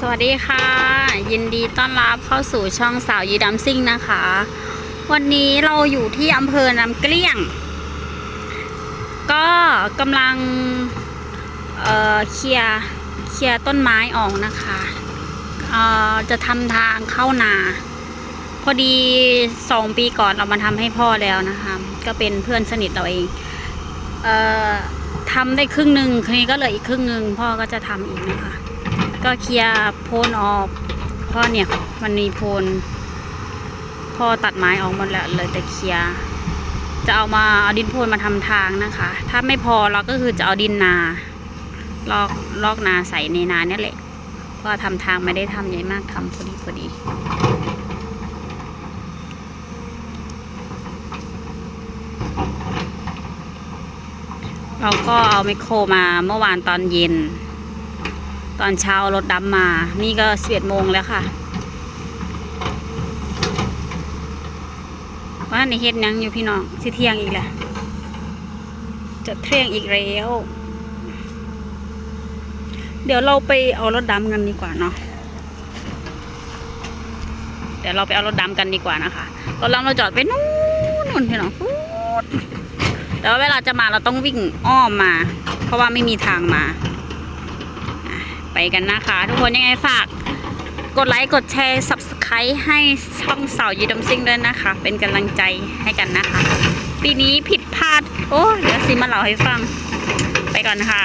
สวัสดีค่ะ ยินดีต้อนรับเข้าสู่ช่องสาวยีดัมซิ่งนะคะ วันนี้เราอยู่ที่อำเภอน้ำเกลี้ยง ก็กำลังเอ่อเคลียเคลียต้นไม้ออกนะคะเอ่อจะทำทางเข้านา พอดีสองปีก่อนเรามาทำให้พ่อแล้วนะคะ ก็เป็นเพื่อนสนิทเราเองเอ่อทำได้ครึ่งหนึ่งคราวนี้ก็เหลืออีกครึ่งหนึ่งพ่อก็จะทำอีกนะคะ ก็เคลียร์โพนออกเพราะเนี่ยมันมีโพนพ่อตัดไม้ออกหมดแล้วเลยแต่เคลียร์จะเอามาเอาดินโพนมาทำทางนะคะ ถ้าไม่พอเราก็คือจะเอาดินนาลอกลอกนาใส่ในนาเนี่ยแหละเพราะว่าทำทางไม่ได้ทำใหญ่มากทำพอดีพอดีเราก็เอาไมโครมาเมื่อวานตอนเย็น ตอนเช้ารถดำมา นี่ก็สิบเอ็ดโมงแล้วค่ะว่าในเฮ็ดยังอยู่พี่น้องสิเที่ยงอีกแหละจะเที่ยงอีกแล้ว เดี๋ยวเราไปเอารถดำกันดีกว่าเนาะเดี๋ยวเราไปเอารถดำกันดีกว่านะคะรถดำเราจอดไปนู่นนู่นพี่น้องแต่ว่าเวลาจะมาเราต้องวิ่งอ้อมมา เพราะว่าไม่มีทางมา ไปกันนะคะ ทุกคนยังไงฝาก กดไลค์กดแชร์ subscribe ให้ช่องสาวยีดมซิงด้วยนะคะ เป็นกำลังใจให้กันนะคะ ปีนี้ผิดพลาด โอ้เดี๋ยวซิมาเล่าให้ฟัง ไปก่อนค่ะ